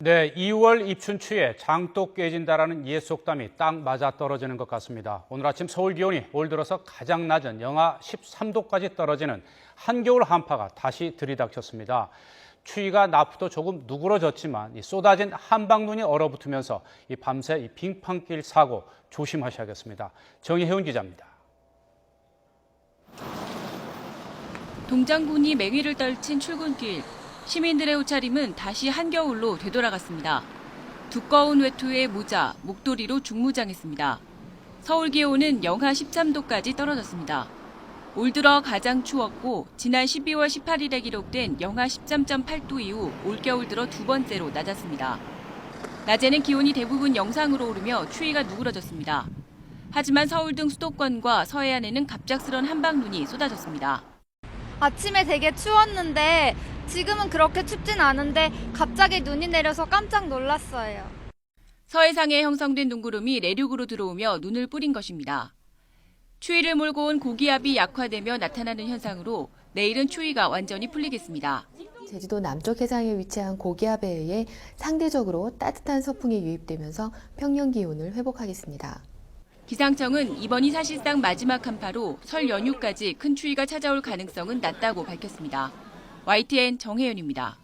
네, 2월 입춘추에 장독 깨진다라는 옛 속담이 딱 맞아 떨어지는 것 같습니다. 오늘 아침 서울 기온이 올 들어서 가장 낮은 영하 13도까지 떨어지는 한겨울 한파가 다시 들이닥쳤습니다. 추위가 낮부터 조금 누그러졌지만 이 쏟아진 한방눈이 얼어붙으면서 이 밤새 이 빙판길 사고 조심하셔야겠습니다. 정혜훈 기자입니다. 동장군이 맹위를 떨친 출근길. 시민들의 옷차림은 다시 한겨울로 되돌아갔습니다. 두꺼운 외투에 모자, 목도리로 중무장했습니다. 서울 기온은 영하 13도까지 떨어졌습니다. 올 들어 가장 추웠고 지난 12월 18일에 기록된 영하 13.8도 이후 올겨울 들어 두 번째로 낮았습니다. 낮에는 기온이 대부분 영상으로 오르며 추위가 누그러졌습니다. 하지만 서울 등 수도권과 서해안에는 갑작스런 한방눈이 쏟아졌습니다. 아침에 되게 추웠는데 지금은 그렇게 춥진 않은데 갑자기 눈이 내려서 깜짝 놀랐어요. 서해상에 형성된 눈구름이 내륙으로 들어오며 눈을 뿌린 것입니다. 추위를 몰고 온 고기압이 약화되며 나타나는 현상으로 내일은 추위가 완전히 풀리겠습니다. 제주도 남쪽 해상에 위치한 고기압에 의해 상대적으로 따뜻한 서풍이 유입되면서 평년 기온을 회복하겠습니다. 기상청은 이번이 사실상 마지막 한파로 설 연휴까지 큰 추위가 찾아올 가능성은 낮다고 밝혔습니다. YTN 정혜연입니다.